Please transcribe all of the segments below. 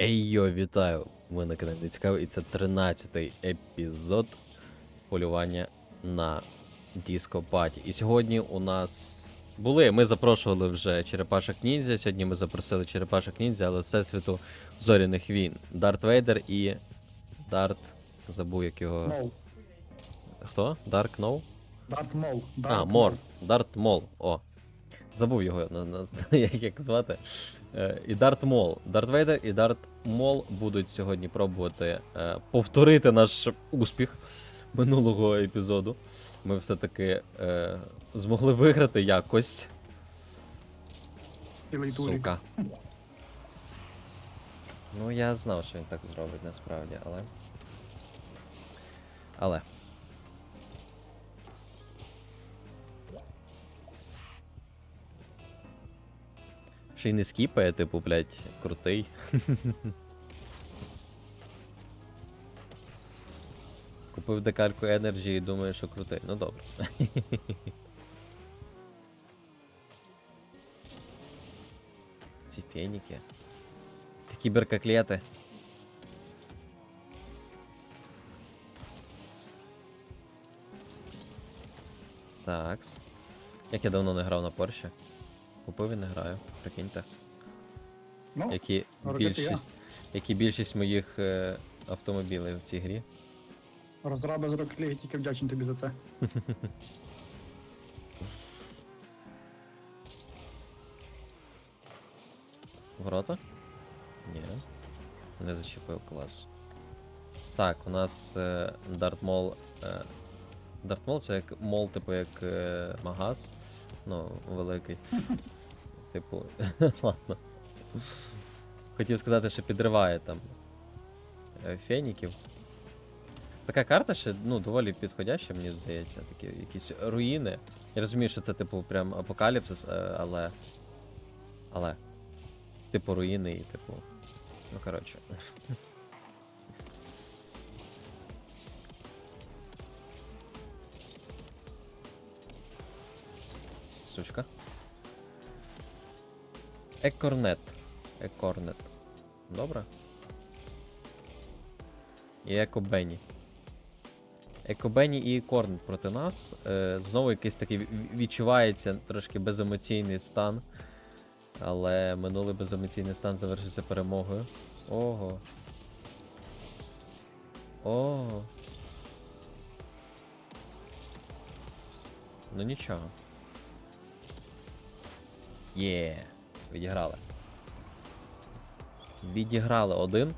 Ей йо, вітаю! Ви на каналі Цікаво, і це 13-й епізод полювання на Party. І сьогодні у нас були. Ми запрошували вже Черепашок Ніндзя. Сьогодні ми запросили Черепашок Ніндзя, але Всесвіту Зоряних війн. Дарт Вейдер і. Дарт. Забув як його. Мол. Хто? Дарк Ноу? Дарт Мол. А, Мор. Дарт Мол. О. Забув його як звати. Е, і Дарт Мол. Дарт Вейдер і Дарт Мол будуть сьогодні пробувати е, повторити наш успіх минулого епізоду. Ми все-таки е, змогли виграти якось. Сука. Ну, я знав, що він так зробить насправді, але. Але. Ще й не скіпає, типу, блядь, крутий. Купив декальку Energy і думаю, що крутий. Ну добре. Ці феніки. Ці кіберкоклети. Такс. Як я давно не грав на Порше. Купив і не граю, прикиньте. Ну, Які більшість, які більшість моїх е, автомобілів в цій грі. розраба з Рокліги тільки вдячний тобі за це. Ворота? Ні. Не зачепив клас. Так, у нас е, Дартмол. Е, Дартмол це як мол, типу як е, магаз. Ну, великий. типу. Ладно. Хотів сказати, що підриває там е, феніків. Така карта ще ну, доволі підходяща, мені здається. Такі якісь руїни. Я розумію, що це, типу, прям апокаліпсис, е, але. Але. Типу руїни і типу. Ну коротше. Сучка. Екорнет. Екорнет. Добре. І Екобені. Екобені і Екорн проти нас. Е, знову якийсь такий відчувається трошки беземоційний стан. Але минулий беземоційний стан завершився перемогою. Ого. Ого. Ну нічого. Є. Відіграли. Відіграли один.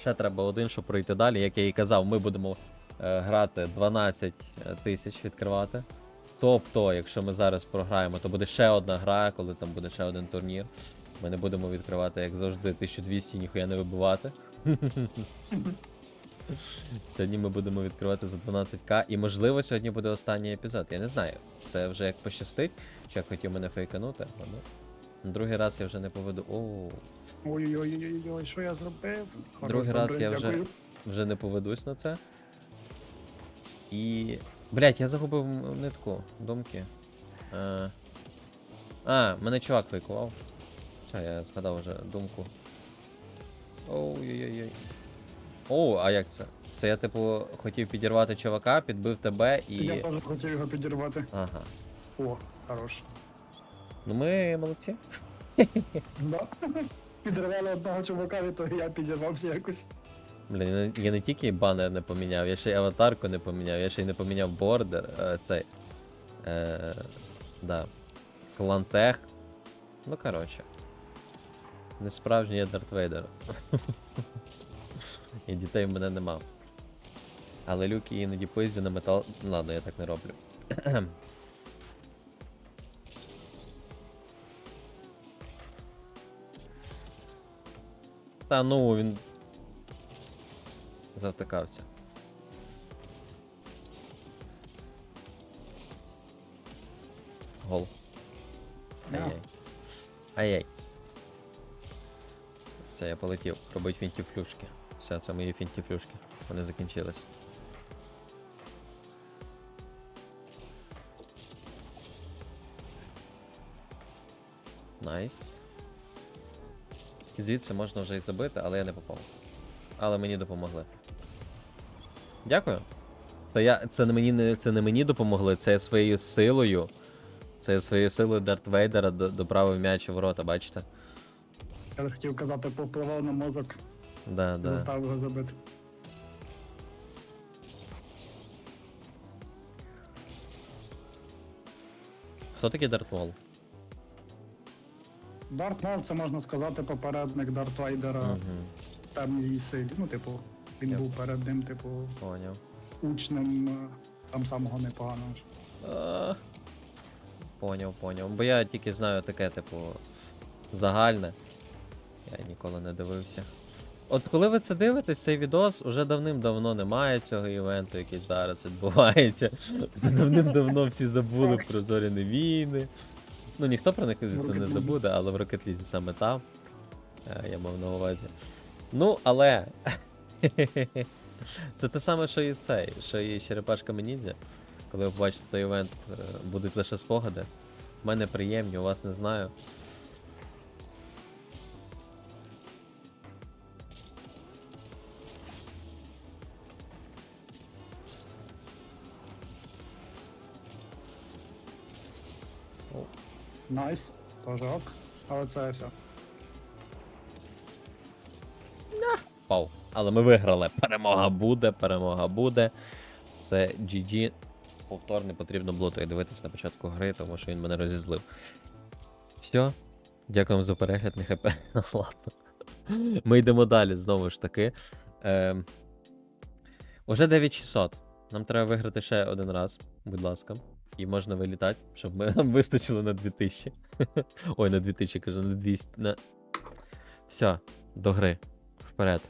Ще треба один, щоб пройти далі. Як я і казав, ми будемо е, грати 12 тисяч відкривати. Тобто, якщо ми зараз програємо, то буде ще одна гра, коли там буде ще один турнір. Ми не будемо відкривати, як завжди, 1200 ніхуя не вибивати. Сьогодні ми будемо відкривати за 12к. І можливо сьогодні буде останній епізод. Я не знаю. Це вже як пощастить, чи як хотів мене фейканути. але Другий раз я вже не поведу. Оу. Ой-ой-ой, що я зробив? Другий раз я вже- Вже не поведусь на це. І. Блять, я загубив нитку, думки. А, а мене чувак фейкував. Все, я згадав вже думку. Оу-ой-ой-ой. Оу, а як це? Це я, типу, хотів підірвати чувака, підбив тебе і. Я теж хотів його підірвати. Ага. О, хорош. Ну ми молодці. Да. Підірвали одного чувака, і то я підірвався якось. Блін, я не- я не тільки банер не поміняв, я ще й аватарку не поміняв, я ще й не поміняв бордер, е, цей. Е, да. Клантех. Ну, коротше. Не справжній я Дарт Вейдер. І дітей в мене нема. Але люки іноді пиздю на метал. Ладно, я так не роблю. Та ну він. Завтикався. Гол. Ай-яй. Ай-яй. Все, я полетів. Робить фінтіфлюшки. Все, це мої фінтіфлюшки. Вони закінчились. Найс. І звідси можна вже і забити, але я не попав. Але мені допомогли. Дякую. Це, я, це, не мені, це не мені допомогли, це своєю силою. Це своєю силою Дарт Вейдера до- доправив м'яч у ворота, бачите? Я хотів казати, повпливав на мозок, Да, да. заставив його забити. Хто такий Дарт Мол? Дарт Мол, це можна сказати, попередник Дарт Вейдера Угу. темній силі. Ну, типу, він Я- був перед ним, типу, Поняв. учнем е, там самого непоганого. А, Поняв, поняв. Бо я тільки знаю таке, типу, загальне. Я ніколи не дивився. От коли ви це дивитесь, цей відос уже давним-давно немає цього івенту, який зараз відбувається. Давним-давно всі забули про зоряні війни. Ну ніхто про них звісно, не забуде, але в Rocket League саме там. Е, Я мав на увазі. Ну, але. Це те саме, що і цей, що і черепашка Менідзя. Коли ви побачите той івент, е, будуть лише спогади. У мене приємні, у вас не знаю. Найс, теж ок. Але це все. Пау. Але ми виграли. Перемога буде, перемога буде. Це GG. Повтор не потрібно було то й дивитись на початку гри, тому що він мене розізлив. Все. Дякуємо за перегляд, нехай пе- Ладно. Ми йдемо далі знову ж таки. Ем... Уже 9600. Нам треба виграти ще один раз, будь ласка. І можна вилітати, щоб ми нам вистачило на 2000. Ой, на 2000, кажу, на 200. На... Все, до гри. Вперед.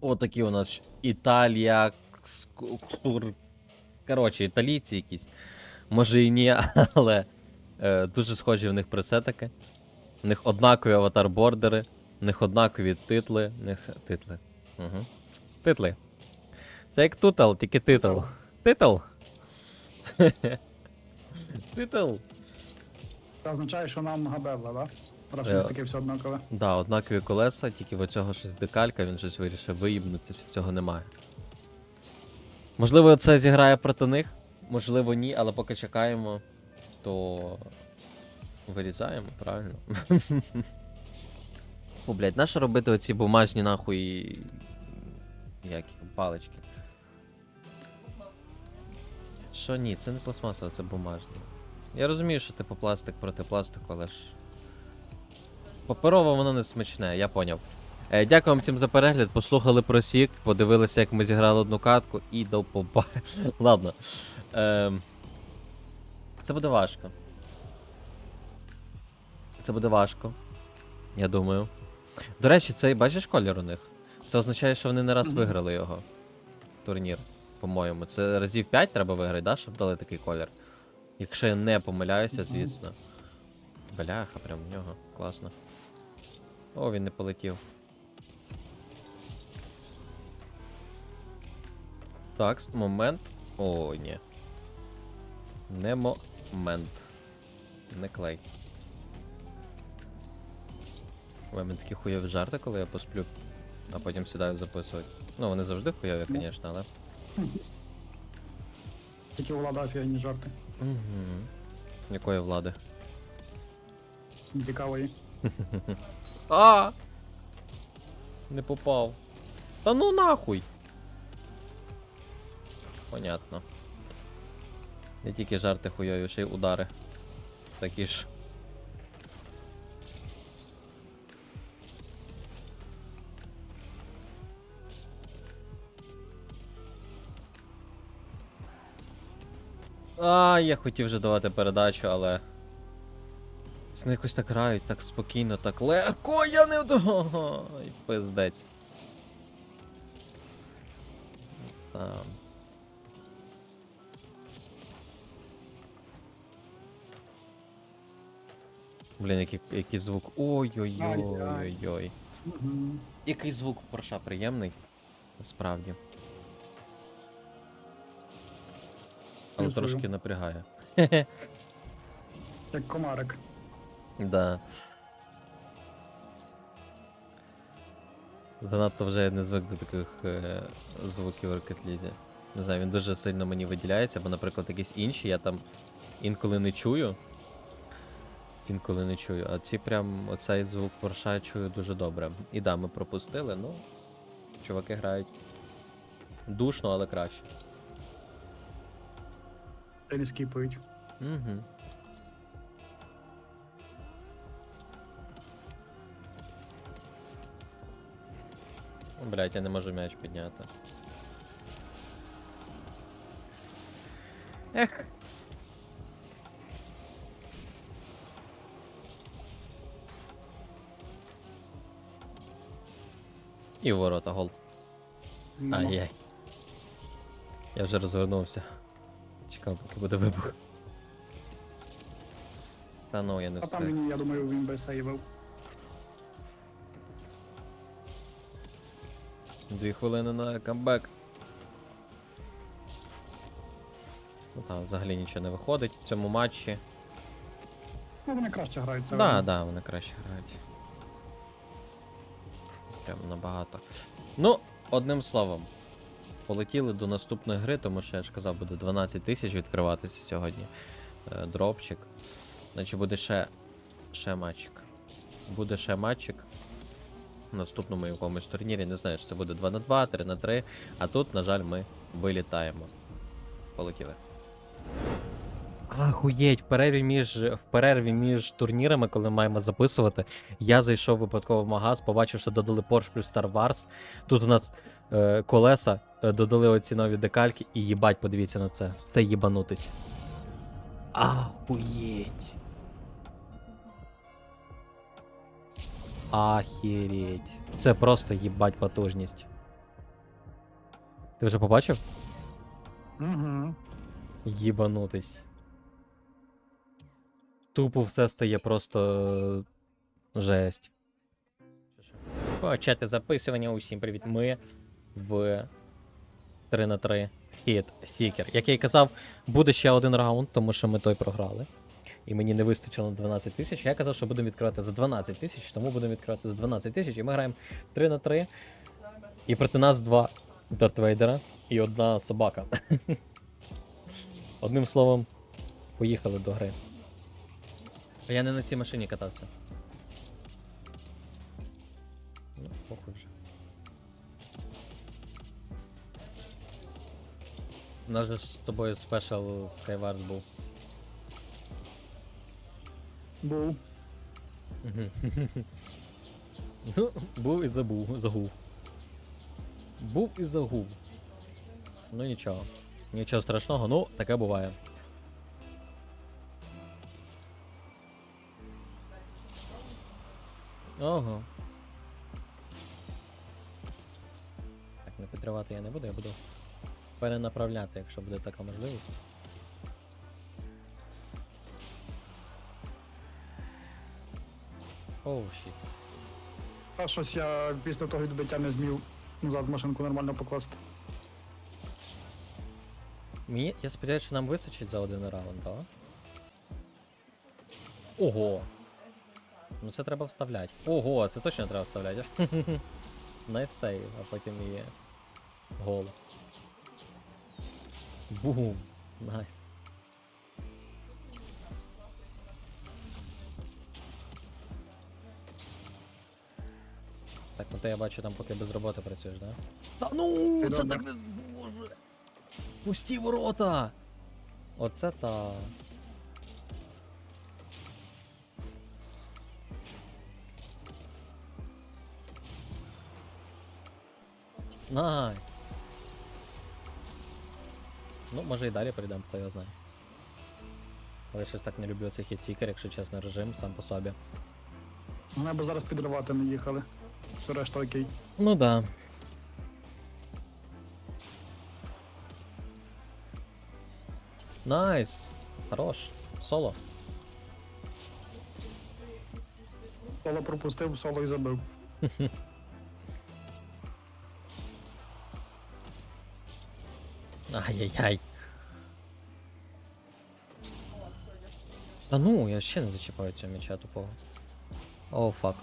Отакі у нас Італія, Ксур. Коротше, італійці якісь. Може і ні, але е, дуже схожі в них пресетики. В них однакові аватар-бордери, в них однакові титли. В них титли. Угу. Титли. Це як тутел, тільки титл. Титл. Титл. Це означає, що нам габелла, да? Раз Е. таке все однакове. Да, однакові колеса, тільки в оцього щось декалька, він щось вирішив виїбнутися, цього немає. Можливо, це зіграє проти них, можливо, ні, але поки чекаємо, то вирізаємо, правильно. О, блядь, нащо робити оці бумажні нахуй. Як їх, палички? Що ні, це не пластмасове, це бумажні. Я розумію, що типу пластик проти пластику, але ж. Паперово воно не смачне, я поняв. Е, дякую вам всім за перегляд. Послухали про сік, подивилися, як ми зіграли одну катку і до поба. Ладно. Ем, це буде важко. Це буде важко. Я думаю. До речі, цей бачиш колір у них? Це означає, що вони не раз виграли його. Турнір, по-моєму. Це разів 5 треба виграти, да, щоб дали такий колір. Якщо я не помиляюся, звісно. Бляха, прям в нього. Класно. О, він не полетів. Так, момент. О, ні. Не момент. Не клей. Ой, мене такі хуйові жарти, коли я посплю, а потім сідаю записувати. Ну, вони завжди хуйові, Ну. звісно, але. Тільки влада офігенні жарти. Угу. Якої влади? Цікавої. А! Не попав. Та ну нахуй. Понятно. Не тільки жарти хуйові, ще й удари. Такі ж. А, я хотів вже давати передачу, але. Це якось так грають, так спокійно, так легко, я не Ой, пиздець. Там. Блін, який, який звук. Ой-ой-ой-ой-ой. Який звук в Порша приємний. Насправді. Але трошки напрягає. Як комарик. Да. Занадто вже я не звик до таких е, звуків в Rocket Не знаю, він дуже сильно мені виділяється, бо, наприклад, якісь інші я там інколи не чую. Інколи не чую, а ці прям оцей звук порша чую дуже добре. І да, ми пропустили, ну. Чуваки грають душно, але краще. Та не скіпають. Угу. Блять, я не можу м'яч підняти. Ех. І ворота гол. Ай-яй. Я вже розвернувся. Чекав, поки буде вибух. Та ну, я не А там встиг. він, я думаю, він би сейвив. Дві хвилини на камбек. Ну там взагалі нічого не виходить в цьому матчі. Ну, вони краще грають. Це Так, да, видно. да, вони краще грають. Прям набагато. Ну, одним словом. Полетіли до наступної гри, тому що я ж казав, буде 12 тисяч відкриватися сьогодні. Е, дропчик. Значить буде ще, ще матчик. Буде ще матчик. В наступному якомусь турнірі. Не знаю, це буде 2 на 2, 3 на 3. А тут, на жаль, ми вилітаємо. Полетіли. Ахуєть, в перерві між в перерві між турнірами, коли маємо записувати, я зайшов випадково в магаз, побачив, що додали Porsche плюс Star Wars. Тут у нас е, колеса, е, додали оці нові декальки, і їбать, подивіться на це. Це їбанутись. Ахуєть. Ахереть. Це просто їбать потужність. Ти вже побачив? Угу. Їбанутись. Тупо все стає просто е, жесть. Почати записування. Усім привіт. Ми в 3 на 3 хіт Сікер. Як я і казав, буде ще один раунд, тому що ми той програли. І мені не вистачило 12 тисяч. Я казав, що будемо відкривати за 12 тисяч, тому будемо відкривати за 12 тисяч. І ми граємо 3 на 3. І проти нас два Дартвейдера і одна собака. Одним словом, поїхали до гри. А я не на цій машині катався. Ну, похуй вже. У нас же з тобою спешл Skywars був. Був. Ну, був і забув, загув. Був і загув. Ну нічого. Нічого страшного, ну, таке буває. Ого. Так, не підривати я не буду, я буду перенаправляти, якщо буде така можливість. Оу, щит. А щось я після того відбиття не змів назад машинку нормально покласти. Мені, я сподіваюся, що нам вистачить за один раунд, так? Ого! Ну це треба вставляти. Ого, це точно треба вставляти. Найс сейв, а потім і гол. Бум! Найс. Так, ну ти я бачу там поки без роботи працюєш, да? Та ну, це так не боже. Пусті ворота! Оце та. Найс. Ну, може і далі прийдемо, хто його знає. Але щось так не люблю цей хітсікер, якщо чесно, режим сам по собі. Вони б зараз підривати не їхали. Все решта окей. Ну да. Найс. Хорош. Соло. Соло пропустив, соло і забив. Ай-яй-яй. Да ну, я вообще не зачіпаю цього меча тупого. О, фак.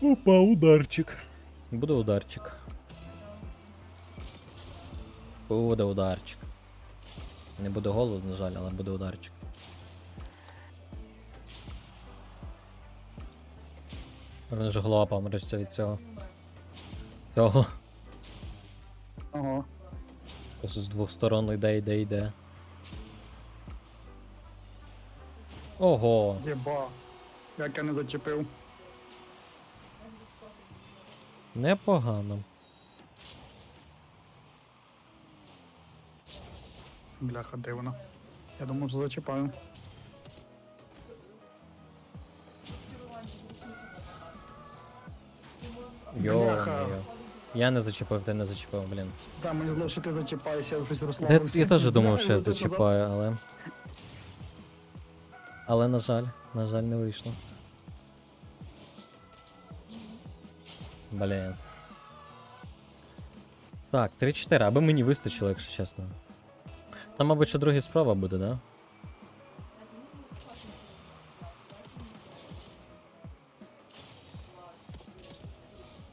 Опа, ударчик. Буду ударчик. Буду ударчик. Не буде голоду, на жаль, але буде ударчик. Він ж голова помречься від цього. Цього. Ага. З двох сторон йде, йде, йде. Ого. Єба. Як я не зачепив. Непогано. Бляха, де вона? Я думав, що зачіпаю. Бляха. Йо-моє. Я не зачепив, ти не зачепив, блін. Та мені зло, що ти зачіпаєш, я щось Я, розслабився. я теж думав, що я назад. зачіпаю, але. Але, на жаль, на жаль, не вийшло. Блін. Так, 3-4, аби мені вистачило, якщо чесно. Там, мабуть, ще друга справа буде, да?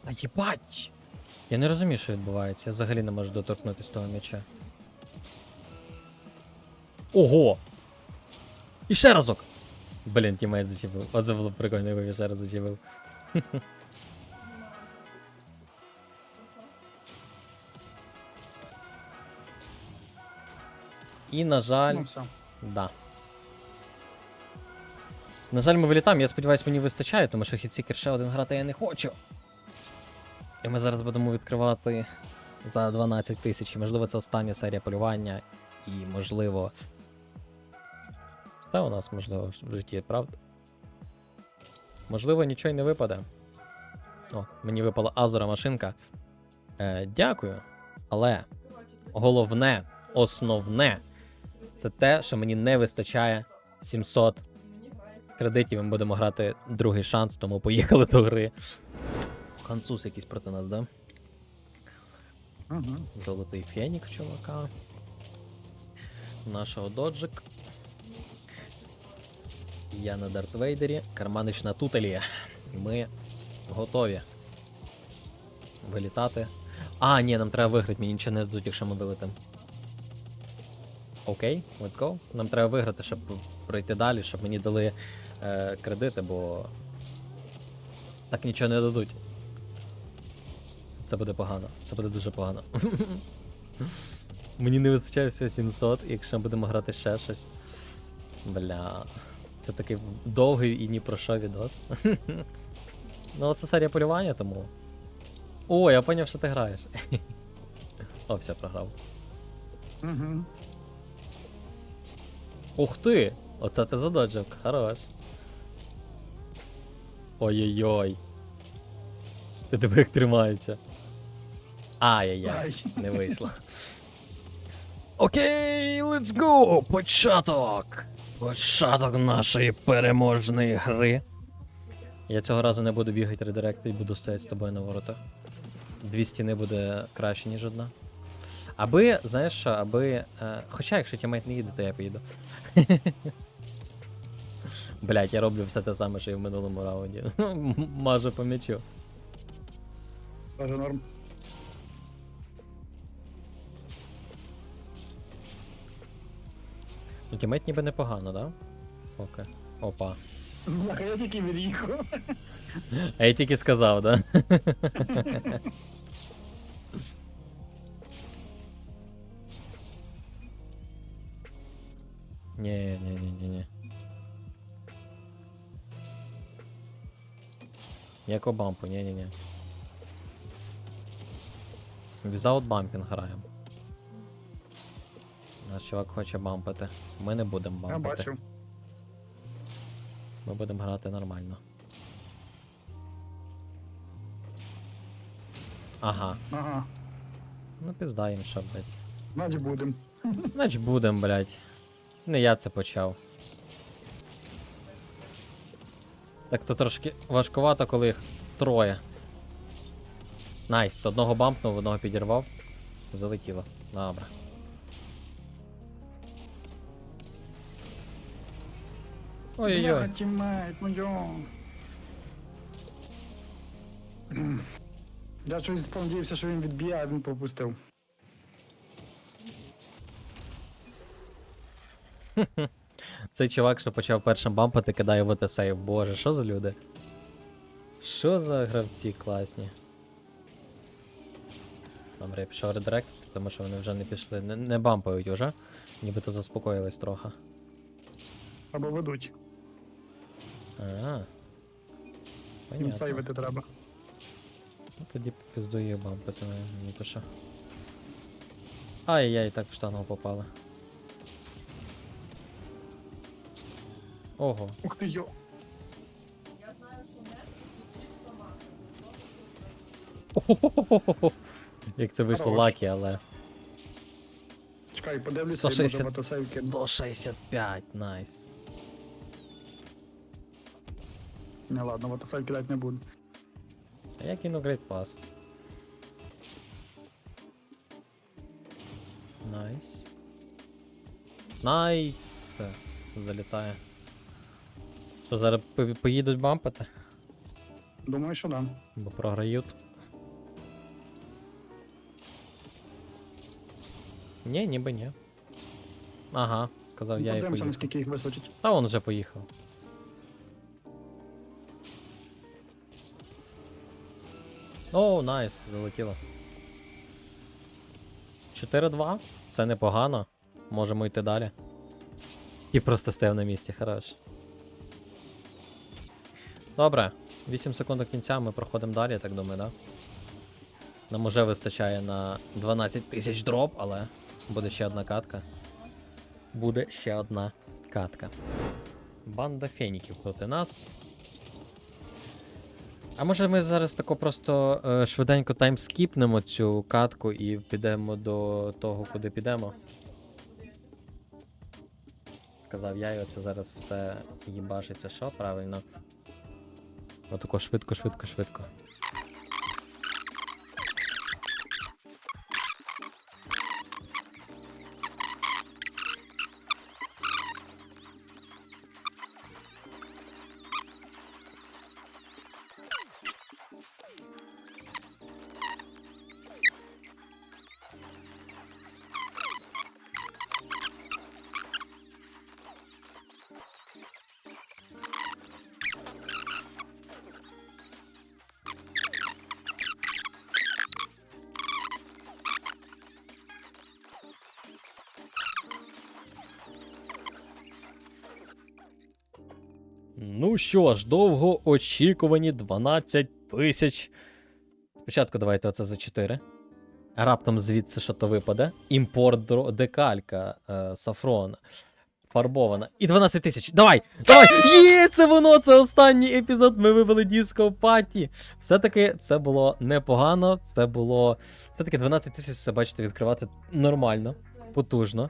Та їбать! Я не розумію, що відбувається. Я взагалі не можу доторкнутися того м'яча. Ого! І ще разок! Блін, тімейт зачепив. Оце було прикольно, якби ще раз зачепив. І, на жаль, Ну все. да. На жаль, ми вилітаємо, я сподіваюся, мені вистачає, тому що хітсікер ще один грати я не хочу. І ми зараз будемо відкривати за 12 тисяч. Можливо, це остання серія полювання. І можливо. Все у нас можливо в житті, правда? Можливо, нічого й не випаде. О, мені випала Азура машинка. Е, дякую. Але головне, основне, це те, що мені не вистачає 700 кредитів. Ми будемо грати другий шанс, тому поїхали до гри. Француз якийсь проти нас, да? Угу. Золотий фенік чувака. Нашого доджик. Я на Дарт Вейдері, Карманич на Тутелі. Ми готові вилітати. А, ні, нам треба виграти, мені нічого не дадуть, якщо ми вилетимо. Окей, let's go. Нам треба виграти, щоб пройти далі, щоб мені дали е, кредити, бо так нічого не дадуть. Це буде погано. Це буде дуже погано. Мені не вистачає всього 700, і якщо будемо грати ще щось. Бля. Це такий довгий і ні про що відос. ну, це серія полювання, тому. О, я поняв, що ти граєш. О, все, програв. Угу. Ух ти! Оце ти задоджив, хорош. Ой-ой-ой. Ти диви, як тримається. Ай-яй-яй. Не вийшло. Окей, let's go! Початок! Початок нашої переможної гри. Я цього разу не буду бігати редирект і буду стояти з тобою на воротах. Дві стіни буде краще, ніж одна. Аби, знаєш що, аби. Е, хоча, якщо тімейт не їде, то я поїду. Блять, я роблю все те саме, що і в минулому раунді. Мажу по м'ячу. Даже норм. Ну, тімейт ніби непогано, да? Поки. Опа. Бляха, я тільки від'їхав. А я тільки сказав, да? Ні, ні, ні, ні, ні. Ніякого бампу, ні, ні, ні. Without bumping граємо. Наш чувак хоче бампити. Ми не будемо Я бампити. бачу. Ми будемо грати нормально. Ага. Ага. Ну піздаєм, що, блядь. Значить будем. Значить будем, блядь. Не я це почав. Так то трошки важкувато, коли їх троє. Найс, одного бампнув, одного підірвав. Залетіло. Добре. Ой-ой-ой. Я щось сподівався, що він відб'є, а він пропустив. Цей чувак, що почав першим бампати, кидає в ОТСейв. Боже, що за люди? Що за гравці класні? Добре, я пішов редирект, тому що вони вже не пішли. Не, не бампають уже. Нібито заспокоїлись трохи. Або ведуть. А. Їм сейвити треба. Ну, тоді піздую їх бампати, не то що. Ай-яй, так в штангу попали. Ого. Ух ти йо. Як це вийшло Хорош. лакі, але. Чекай, подивлюся, 160... може мотосейв кину. 165, найс. Не, ладно, мотосейв кидати не буду. А я кину Great Pass. Найс. Найс. Залітає. Що зараз по- поїдуть бампати? Думаю, що да. Бо програють. Ні, ніби ні. Ага, сказав я і Подивимося, поїхав. наскільки їх височить. Та он вже поїхав. О, найс, залетіло. 4-2. Це непогано. Можемо йти далі. І просто стояв на місці, хорош. Добре, 8 секунд до кінця, ми проходимо далі, я так думаю, да? Нам уже вистачає на 12 тисяч дроп, але буде ще одна катка. Буде ще одна катка. Банда феніків проти нас. А може ми зараз тако просто е, швиденько таймскіпнемо цю катку і підемо до того, куди підемо. Сказав я, і оце зараз все їбашиться, що правильно. Отако швидко, швидко, швидко. Ну що ж, довго очікувані 12 тисяч. Спочатку давайте оце за 4. Раптом звідси що то випаде. Імпорт декалька е, сафрон. Фарбована. І 12 тисяч. Давай! Давай! Є, це воно! Це останній епізод. Ми вивели диско паті. Все-таки це було непогано. Це було. Все-таки 12 тисяч, це бачите, відкривати нормально, потужно.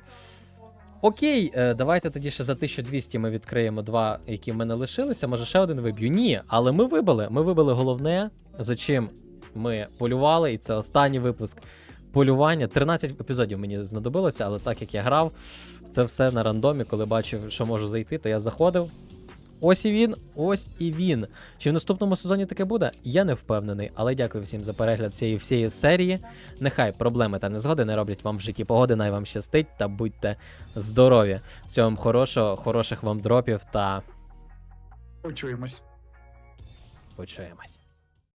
Окей, е, давайте тоді ще за 1200 ми відкриємо два, які в мене лишилися. Може ще один виб'ю. Ні, але ми вибили. Ми вибили головне, за чим ми полювали, і це останній випуск полювання. 13 епізодів мені знадобилося, але так як я грав, це все на рандомі, коли бачив, що можу зайти, то я заходив. Ось і він, ось і він. Чи в наступному сезоні таке буде? Я не впевнений, але дякую всім за перегляд цієї всієї серії. Нехай проблеми та незгоди не роблять вам в житті погоди, най вам щастить та будьте здорові. Всього вам хорошого, хороших вам дропів та Почуємось. почуємось.